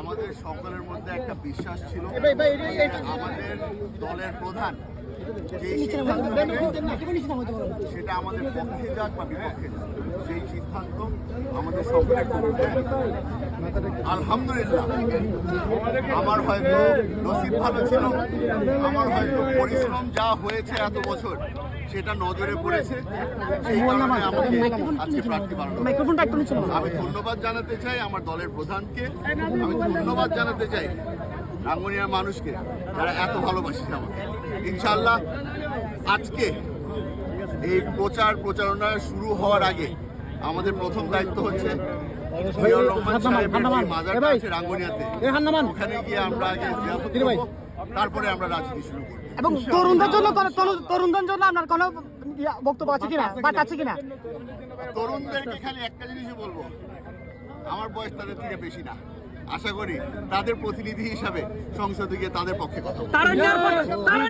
আমাদের সকলের মধ্যে একটা বিশ্বাস ছিল। আমাদের দলের প্রধান সেটা আমাদের পক্ষে যাক বা বিপক্ষে যাক সেই সিদ্ধান্ত আমাদের সকলের আলহামদুলিল্লাহ আমার হয়তো নসিব ভালো ছিল আমার হয়তো পরিশ্রম যা হয়েছে এত বছর সেটা নজরে পড়েছে। সেই কারণে আমাকে আজকে প্রার্থী বানানো আমি ধন্যবাদ জানাতে চাই আমার দলের প্রধানকে। আমি ধন্যবাদ জানাতে চাই রাঙ্গুনিয়ার মানুষকে যারা এত ভালোবাসে আমাকে। ইনশাল্লাহ আজকে এই প্রচার প্রচারণা শুরু হওয়ার আগে আমাদের প্রথম দায়িত্ব হচ্ছে রহমান সাহেবের ভাই। আছে রাঙ্গুনিয়াতে। ওখানে গিয়ে আমরা আগে তারপরে আমরা রাজনীতি শুরু করব। এবং তরুণদের জন্য তরুণদের জন্য আপনার কোনো ইয়া, বক্তব্য আছে কিনা? বাট আছে কিনা? তরুণদেরকে খালি একটা জিনিসই বলব আমার বয়স তাদের থেকে বেশি না। আশা করি তাদের প্রতিনিধি হিসাবে সংসদে গিয়ে তাদের পক্ষে কথা। তারা